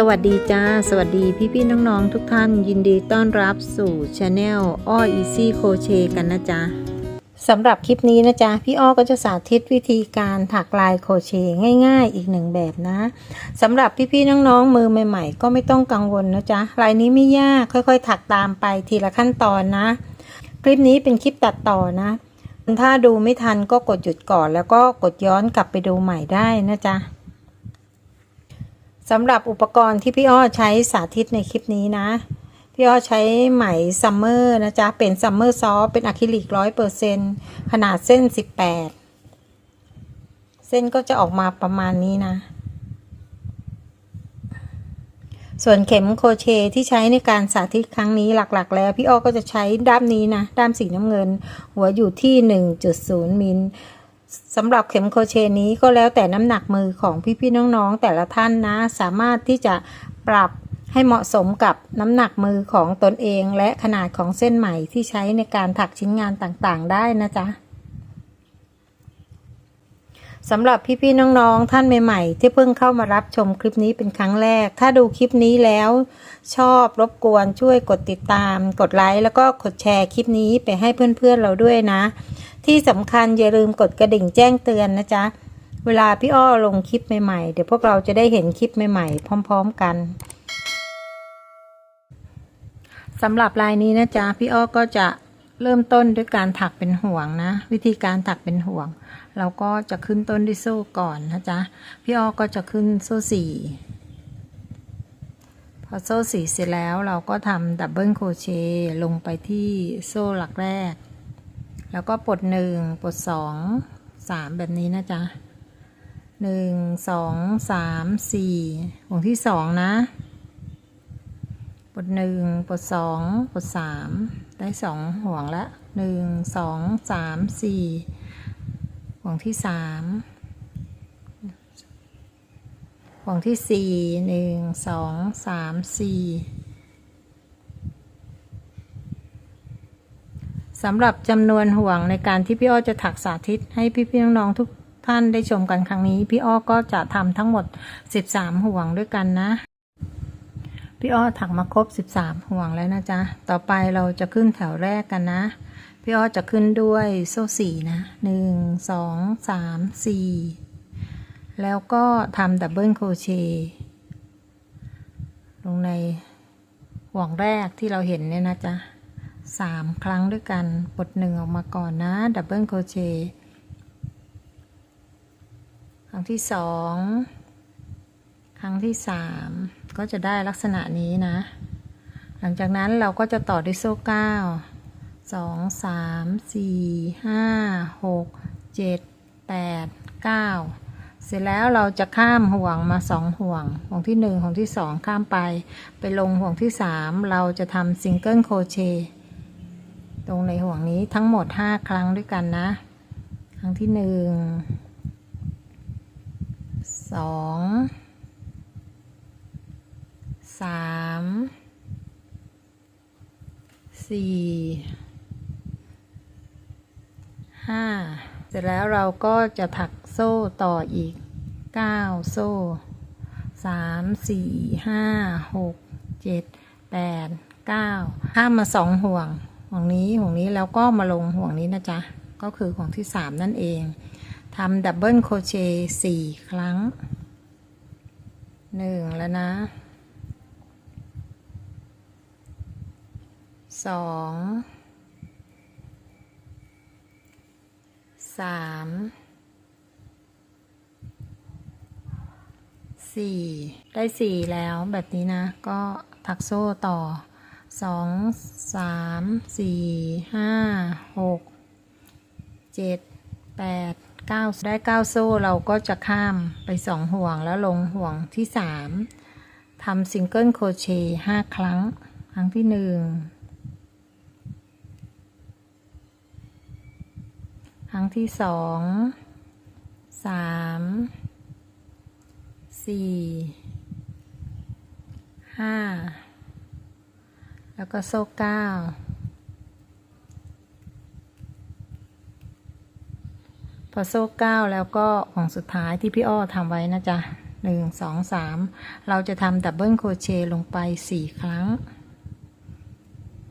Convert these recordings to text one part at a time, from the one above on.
สวัสดีจ้า สวัสดีพี่พี่น้องๆทุกท่าน ยินดีต้อนรับสู่ช anel อ้อ easy crochet กันนะจ๊ะสำหรับคลิปนี้นะจ๊ะ พี่อ้อก็จะสาธิตวิธีการถักลายโครเชง่ายๆ อีกหนึ่งแบบนะสำหรับพี่พี่ๆน้องๆมือใหม่ ๆ ก็ไม่ต้องกังวลนะจ๊ะลายนี้ไม่ยากค่อยๆ ถักตามไปทีละขั้นตอนนะ คลิปนี้เป็นคลิปตัดต่อนะ ถ้าดูไม่ทันก็กดหยุดก่อน แล้วก็กดย้อนกลับไปดูใหม่ได้นะจ๊ะ สำหรับอุปกรณ์ที่พี่อ้อใช้สาธิตในคลิปนี้นะ พี่อ้อใช้ไหมซัมเมอร์นะจ๊ะ เป็นซัมเมอร์ซอฟเป็นอะคริลิกร้อยเปอร์เซนขนาดเส้นสิบแปดเส้นก็จะออกมาประมาณนี้นะ ส่วนเข็มโคเชที่ใช้ในการสาธิตครั้งนี้หลักๆ แล้ว พี่อ้อก็จะใช้ด้ามนี้นะ ด้ามสีน้ำเงิน หัวอยู่ที่ 1.0มิล สำหรับเข็มโครเชนี้ก็แล้วแต่น้ำหนักมือของพี่ๆน้องๆแต่ละท่านนะ สามารถที่จะปรับให้เหมาะสมกับน้ำหนักมือของตนเอง และขนาดของเส้นไหมที่ใช้ในการถักชิ้นงานต่างๆ ได้นะจ๊ะสำหรับพี่ๆน้องๆ ท่านใหม่ๆ ที่เพิ่งเข้ามารับชมคลิปนี้เป็นครั้งแรก ถ้าดูคลิปนี้แล้วชอบรบกวนช่วยกดติดตาม กดไลค์แล้วก็กดแชร์คลิปนี้ไปให้เพื่อนๆเราด้วยนะ ที่สำคัญอย่าลืมกดกระดิ่งแจ้งเตือนนะจ๊ะ เวลาพี่อ้อลงคลิปใหม่ๆ เดี๋ยวพวกเราจะได้เห็นคลิปใหม่ๆ พร้อม ๆกันสำหรับลายนี้นะจ๊ะพี่อ้อก็จะเริ่มต้นด้วยการถักเป็นห่วงนะ วิธีการถักเป็นห่วง เราก็จะขึ้นต้นด้วยโซ่ก่อนนะจ๊ะพี่อ้อก็จะขึ้นโซ่สี่พอโซ่สี่เสร็จแล้วเราก็ทำดับเบิลโคเชต์ลงไปที่โซ่หลักแรก แล้วก็ปลดหนึ่งปลดสองสามแบบนี้นะจ๊ะหนึ่งสองสามสี่ห่วงที่สองนะปลดหนึ่งปลดสองปลดสามได้สองห่วงละหนึ่งสองสามสี่ห่วงที่สามห่วงที่สี่หนึ่งสองสามสี่ สำหรับจำนวนห่วงในการที่พี่อ้อจะถักสาธิตให้พี่ๆน้องๆทุกท่านได้ชมกันครั้งนี้ พี่อ้อก็จะทำทั้งหมด 13 ห่วงด้วยกันนะ พี่อ้อถักมาครบ 13 ห่วงแล้วนะจ๊ะ ต่อไปเราจะขึ้นแถวแรกกันนะ พี่อ้อจะขึ้นด้วยโซ่สี่นะหนึ่งสองสามสี่แล้วก็ทำดับเบิลโครเชต์ลงในห่วงแรกที่เราเห็นเนี่ยนะจ๊ะ สามครั้งด้วยกันปลดหนึ่งออกมาก่อนนะดับเบิลโคเชครั้งที่สองครั้งที่สามก็จะได้ลักษณะนี้นะ หลังจากนั้นเราก็จะต่อด้วยโซ่เก้าสองสามสี่ห้าหกเจ็ดแปดเก้าเสร็จแล้วเราจะข้ามห่วงมาสองห่วง ห่วงที่หนึ่งห่วงที่สองข้ามไป ไปลงห่วงที่สามเราจะทำซิงเกิลโคเชต์ ตรงในห่วงนี้ทั้งหมดห้าครั้งด้วยกันนะ ครั้งที่หนึ่งสองสามสี่ห้าเสร็จแล้วเราก็จะถักโซ่ต่ออีกเก้าโซ่สามสี่ห้าหกเจ็ดแปดเก้าข้ามมาสองห่วง ห่วงนี้ห่วงนี้แล้วก็มาลงห่วงนี้นะจ๊ะ ก็คือห่วงที่สามนั่นเองทำดับเบิลโคเชต์สี่ครั้งหนึ่งแล้วนะสองสามสี่ได้สี่แล้วแบบนี้นะ ก็ถักโซ่ต่อ สองสามสี่ห้าหกเจ็ดแปดเก้าได้เก้าโซ่เราก็จะข้ามไปสองห่วงแล้วลงห่วงที่สามทำซิงเกิลโครเชต์ห้าครั้ง ครั้งที่หนึ่งครั้งที่สองสามสี่ห้า แล้วก็โซ่เก้าพอโซ่เก้าแล้วก็ห่วงสุดท้ายที่พี่อ้อทำไว้นะจ๊ะหนึ่งสองสามเราจะทำดับเบิลโครเชต์ลงไปสี่ครั้ง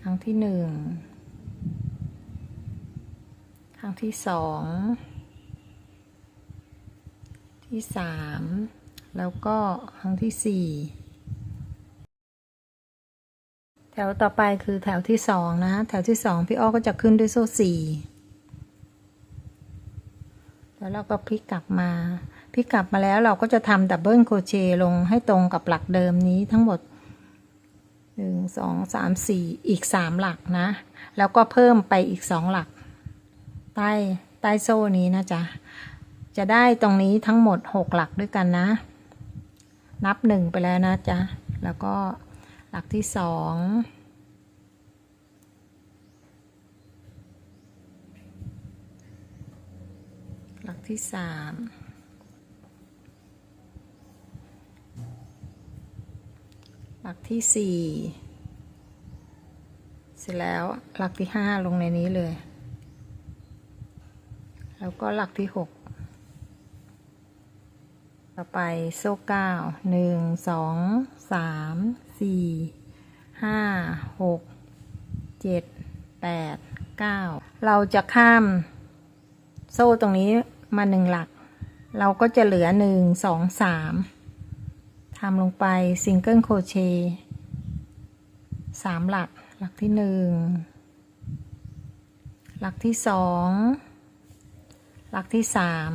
ครั้งที่หนึ่งครั้งที่สองที่สามแล้วก็ครั้งที่สี่ แถวต่อไปคือแถวที่สองนะ แถวที่สองพี่อ้อก็จะขึ้นด้วยโซ่สี่แล้วเราก็พลิกกลับมาพลิกกลับมาแล้วเราก็จะทำดับเบิลโคเชลงให้ตรงกับหลักเดิมนี้ทั้งหมดหนึ่งสองสามสี่อีกสามหลักนะ แล้วก็เพิ่มไปอีกสองหลัก ใต้ใต้โซ่นี้นะจ๊ะ จะได้ตรงนี้ทั้งหมดหกหลักด้วยกันนะ นับหนึ่งไปแล้วนะจ๊ะ แล้วก็ หลักที่สองหลักที่สามหลักที่สี่เสร็จแล้วหลักที่ห้าลงในนี้เลย แล้วก็หลักที่หกต่อไปโซ่เก้าหนึ่งสองสาม สี่ห้าหกเจ็ดแปดเก้าเราจะข้ามโซ่ตรงนี้มาหนึ่งหลัก เราก็จะเหลือหนึ่งสองสามทำลงไปซิงเกิลโคเชสามหลัก หลักที่หนึ่งหลักที่สองหลักที่สาม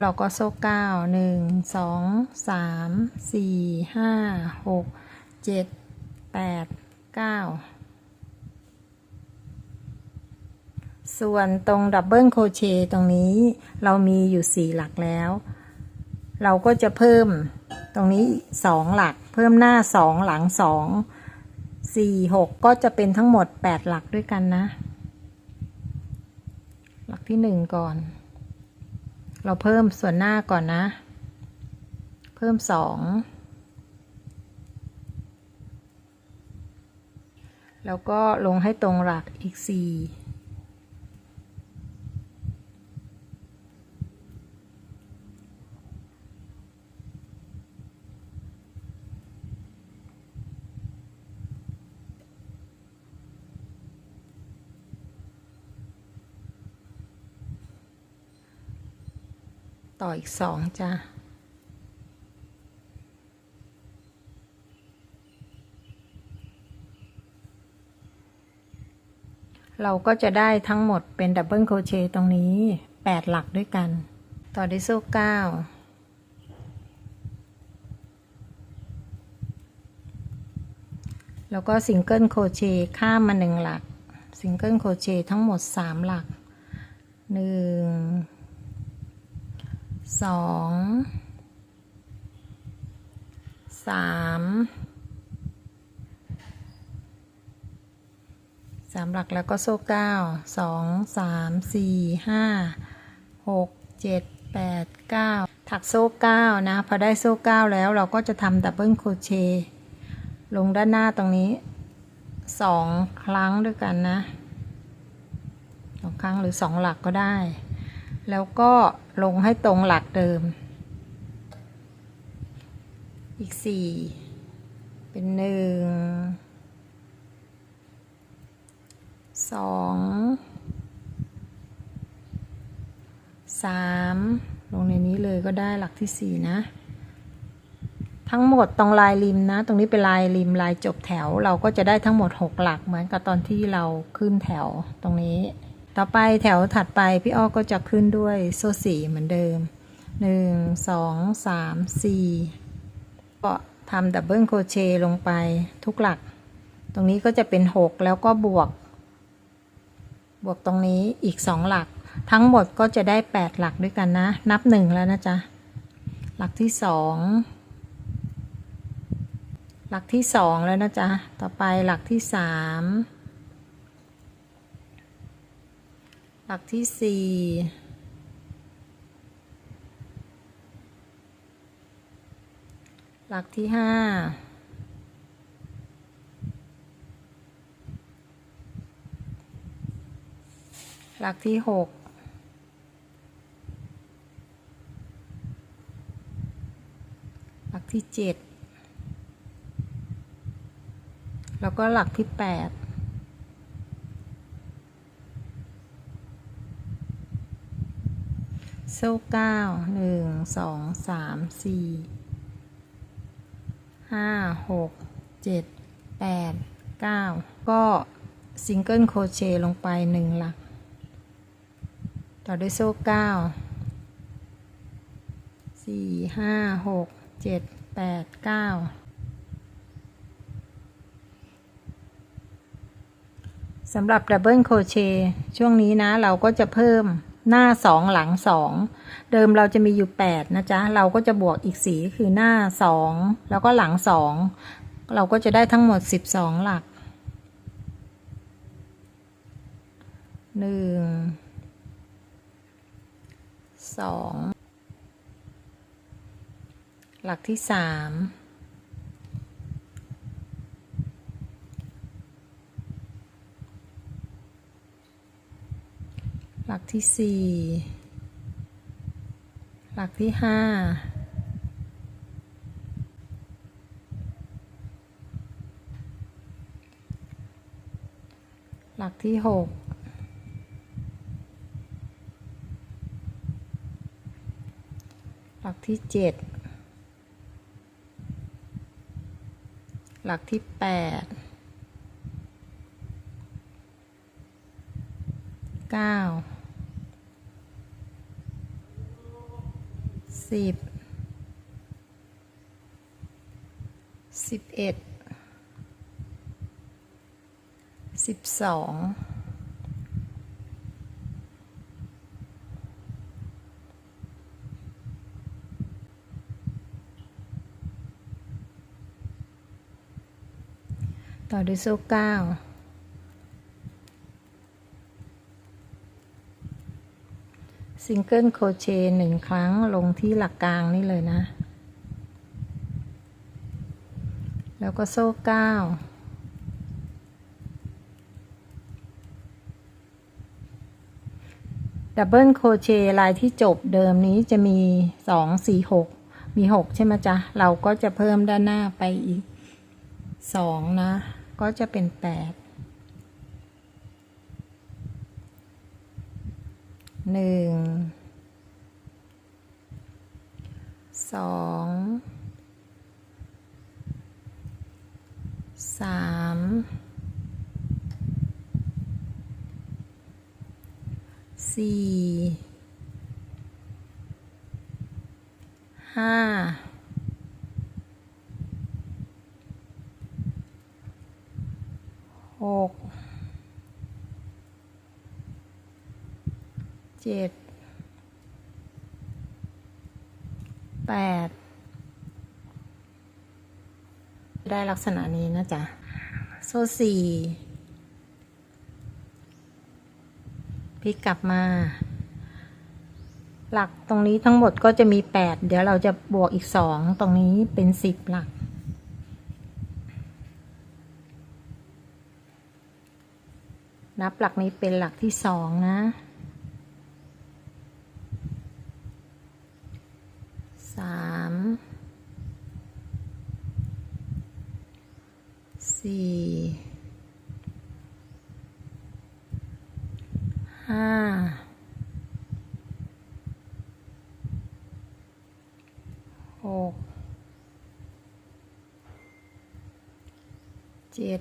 เราก็โซ่เก้าหนึ่งสองสามสี่ห้าหก เจ็ดแปดเก้าส่วนตรงดับเบิลโคเชต์ตรงนี้เรามีอยู่สี่หลักแล้ว เราก็จะเพิ่มตรงนี้สองหลัก เพิ่มหน้าสองหลังสองสี่หกก็จะเป็นทั้งหมดแปดหลักด้วยกันนะ หลักที่หนึ่งก่อน เราเพิ่มส่วนหน้าก่อนนะ เพิ่มสอง แล้วก็ลงให้ตรงหลักอีกสี่ต่ออีกสองจ้ะ เราก็จะได้ทั้งหมดเป็นดับเบิลโคเชตตรงนี้ 8 หลักด้วยกัน ต่อด้วยโซ่9แล้วก็ซิงเกิลโคเชข้ามมาหนึ่งหลัก ซิงเกิลโคเชทั้งหมด 3 หลัก 1 2 3 สามหลักแล้วก็โซ่เก้าสองสามสี่ห้าหกเจ็ดแปดเก้าถักโซ่เก้านะพอได้โซ่เก้าแล้วเราก็จะทำดับเบิลโคเชลงด้านหน้าตรงนี้สองครั้งด้วยกันนะสองครั้งหรือสองหลักก็ได้ แล้วก็ลงให้ตรงหลักเดิม อีกสี่เป็นหนึ่ง สองสามลงในนี้เลยก็ได้หลักที่สี่นะ ทั้งหมดตรงลายริมนะ ตรงนี้เป็นลายริมลายจบแถว เราก็จะได้ทั้งหมดหกหลักเหมือนกับตอนที่เราขึ้นแถวตรงนี้ ต่อไปแถวถัดไปพี่อ้อก็จะขึ้นด้วยโซ่สีเหมือนเดิมหนึ่งสองสามสี่ก็ทำดับเบิลโครเชต์ลงไปทุกหลัก ตรงนี้ก็จะเป็นหกแล้วก็บวก บวกตรงนี้อีกสองหลัก ทั้งหมดก็จะได้แปดหลักด้วยกันนะ นับหนึ่งแล้วนะจ๊ะ หลักที่สองหลักที่สองแล้วนะจ๊ะ ต่อไปหลักที่สามหลักที่สี่หลักที่ห้า หลักที่หกหที่เจ็ดแล้วก็หลักที่แปดโซ่เก้าหนึ่งสองสามสี่ห้าหกเจ็ดแปดเก้าก็ซิงเกิลโครเชต์ลงไปหนึ่งหลัก ต่อด้วยโซ่เก้าสี่ห้าหกเจ็ดแปดเก้าสำหรับดับเบิลโคเชช่วงนี้นะเราก็จะเพิ่มหน้าสองหลังสองเดิมเราจะมีอยู่แปดนะจ๊ะ เราก็จะบวกอีกสีคือหน้าสองแล้วก็หลังสองเราก็จะได้ทั้งหมดสิบสองหลักหนึ่ง สองหลักที่สามหลักที่สี่หลักที่ห้าหลักที่หกหลัก ที่เจ็ดหลักที่แปดเก้าสิบสิบเอ็ดสิบสอง ด้วยโซ่เก้าซิงเกิลโครเชต์หนึ่งครั้งลงที่หลักกลางนี่เลยนะ แล้วก็โซ่เก้าดับเบิลโครเชต์ลายที่จบเดิมนี้จะมีสองสี่หกมีหกใช่ไหมจ๊ะ เราก็จะเพิ่มด้านหน้าไปอีกสองนะ ก็จะเป็นแปดหนึ่งสองสามสี่ห้า หกเจ็ดแปดได้ลักษณะนี้นะจ๊ะ โซ่สี่พลิกกลับมา หลักตรงนี้ทั้งหมดก็จะมีแปดเดี๋ยวเราจะบวกอีกสองตรงนี้เป็นสิบหลัก นับหลักนี้เป็นหลักที่สองนะสามสี่ห้าหกเจ็ด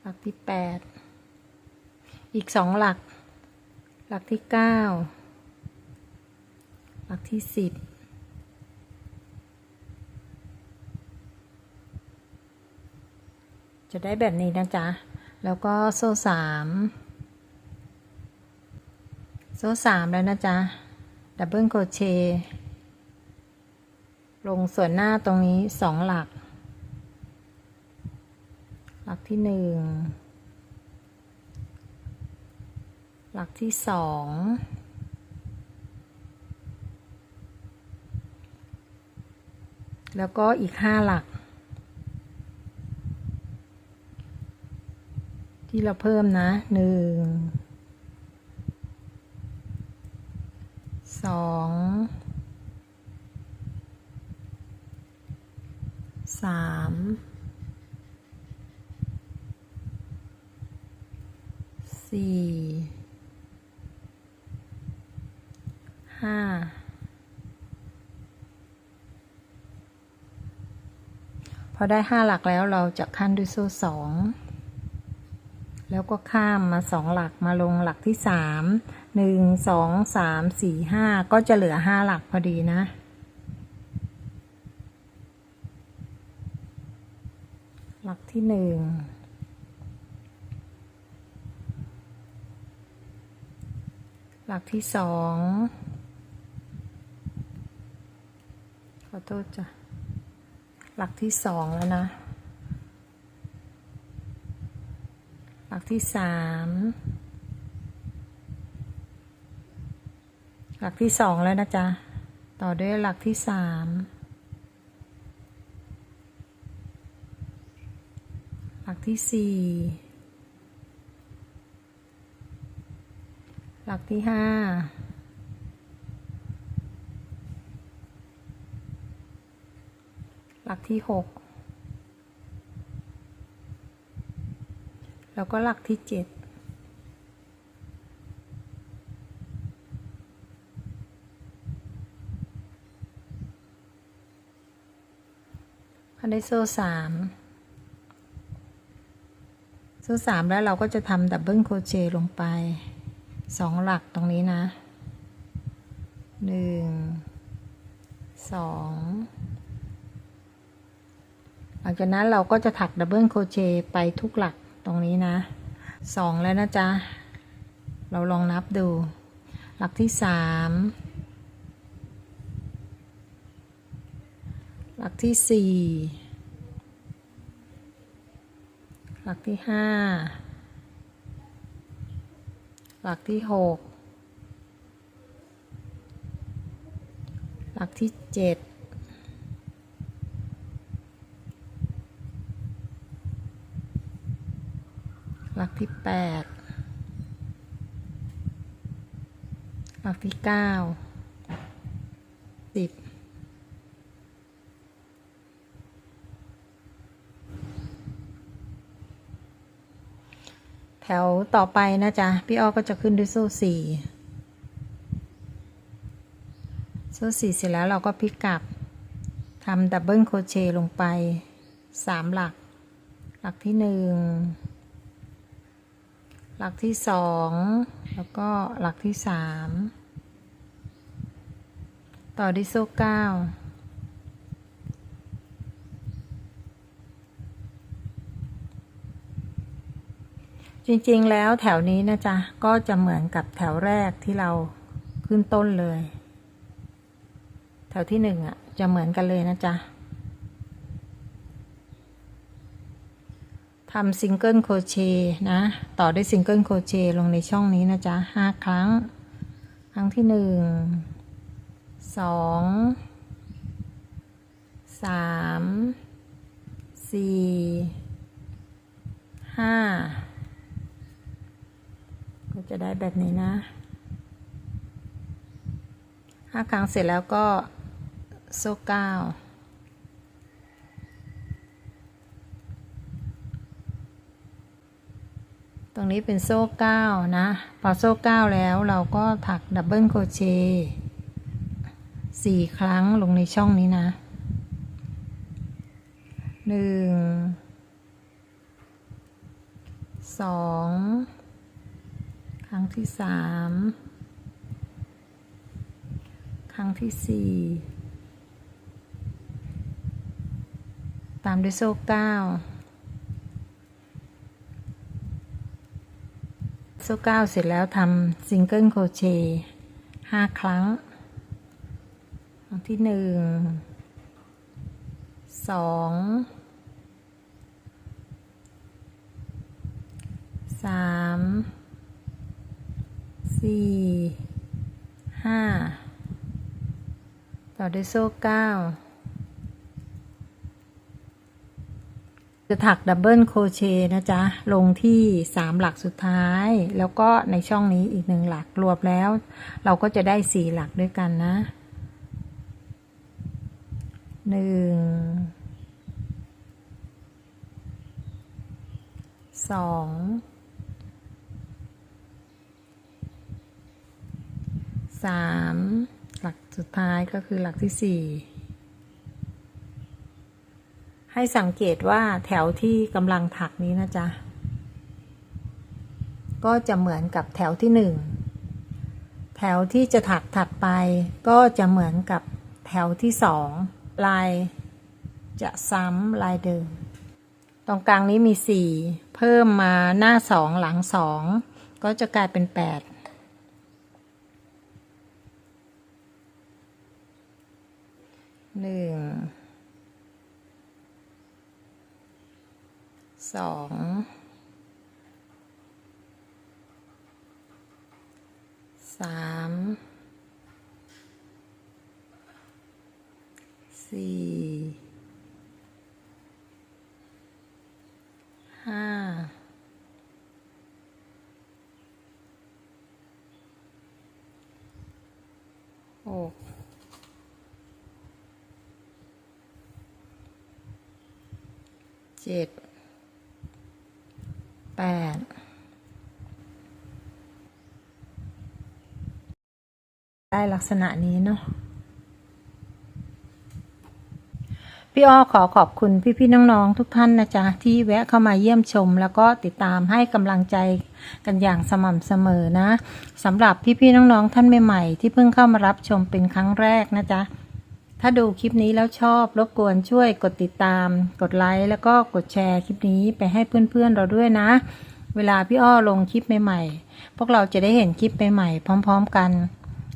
หลักที่ แปดอีกสองหลัก หลักที่เก้าหลักที่สิบจะได้แบบนี้นะจ๊ะ แล้วก็โซ่สามโซ่สามแล้วนะจ๊ะ ดับเบิลโคเชลงส่วนหน้าตรงนี้สองหลัก หลักที่หนึ่ง หลักที่สองแล้วก็อีกห้าหลัก ที่เราเพิ่มนะหนึ่งสองสามสี่ ห้าพอได้ห้าหลักแล้วเราจะขั้นด้วยโซ่สองแล้วก็ข้ามมาสองหลักมาลงหลักที่สามหนึ่งสองสามสี่ห้าก็จะเหลือห้าหลักพอดีนะ หลักที่หนึ่งหลักที่สองขอ โทษจ้ะ หลักที่สองแล้วนะ หลักที่สาม หลักที่สองแล้วนะจ๊ะ ต่อด้วยหลักที่สาม หลักที่สี่ หลักที่ห้า หลักที่หกแล้วก็หลักที่เจ็ดพันได้โซ่สามโซ่สามแล้วเราก็จะทำดับเบิลโคเชลงไปสองหลักตรงนี้นะหนึ่งสอง ลังจากนั้นเราก็จะถักดับเบิลโคเชต์ไปทุกหลักตรงนี้นะสองแล้วนะจ๊ะ เราลองนับดู หลักที่สามหลักที่สี่หลักที่ห้าหลักที่หกหลักที่เจ็ด หลักที่แปดหลักที่เก้าสิบแถวต่อไปนะจ๊ะ พี่อ้อก็จะขึ้นด้วยโซ่สี่โซ่สี่เสร็จแล้วเราก็พลิกกลับทำดับเบิลโคเชลงไปสามหลัก หลักที่หนึ่ง หลักที่สองแล้วก็หลักที่สามต่อด้วยโซ่เก้าจริงๆ แล้วแถวนี้นะจ๊ะ ก็จะเหมือนกับแถวแรกที่เราขึ้นต้นเลย แถวที่หนึ่งอะ จะเหมือนกันเลยนะจ๊ะ ทำซิงเกิลโครเชต์นะ ต่อด้วยซิงเกิลโครเชต์ลงในช่องนี้นะจ๊ะห้าครั้ง ครั้งที่หนึ่งสองสามสี่ห้าก็จะได้แบบนี้นะห้าครั้งเสร็จแล้วก็โซ่เก้า รงนี้เป็นโซ่เก้านะ พอโซ่เก้าแล้วเราก็ถักดับเบิลโคเชต์สี่ครั้งลงในช่องนี้นะหนึ่งสองครั้งที่สามครั้งที่สี่ตามด้วยโซ่เก้า โซ่เก้าเสร็จแล้วทำซิงเกิลโครเชต์ห้าครั้ง ครั้งที่หนึ่งสองสามสี่ห้าต่อด้วยโซ่เก้า จะถักดับเบิลโครเชต์นะจ๊ะ ลงที่สามหลักสุดท้าย แล้วก็ในช่องนี้อีกหนึ่งหลักรวมแล้ว เราก็จะได้สี่หลักด้วยกันนะหนึ่งสองสามหลักสุดท้ายก็คือหลักที่สี่ ให้สังเกตว่าแถวที่กำลังถักนี้นะจ๊ะ ก็จะเหมือนกับแถวที่หนึ่งแถวที่จะถักถัดไปก็จะเหมือนกับแถวที่สองลายจะซ้ำลายเดิม ตรงกลางนี้มีสี่เพิ่มมาหน้าสองหลังสองก็จะกลายเป็นแปดหนึ่ง สองสามสี่ห้าหกเจ็ด แปดได้ลักษณะนี้เนาะพี่อ้อขอขอบคุณพี่ๆน้องๆทุกท่านนะจ๊ะ ที่แวะเข้ามาเยี่ยมชม แล้วก็ติดตามให้กำลังใจกันอย่างสม่ำเสมอนะสำหรับพี่ๆน้องๆท่านใหม่ๆที่เพิ่งเข้ามารับชมเป็นครั้งแรกนะจ๊ะ ถ้าดูคลิปนี้แล้วชอบรบกวนช่วยกดติดตาม กดไลค์แล้วก็กดแชร์คลิปนี้ไปให้เพื่อนๆเราด้วยนะ เวลาพี่อ้อลงคลิปใหม่ๆ พวกเราจะได้เห็นคลิปใหม่ๆพร้อม ๆ กัน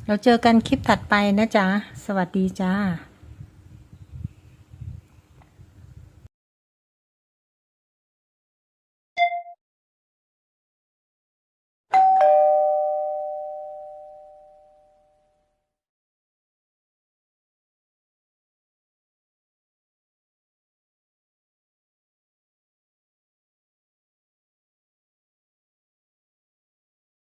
เราเจอกันคลิปถัดไปนะจ๊ะ สวัสดีจ้า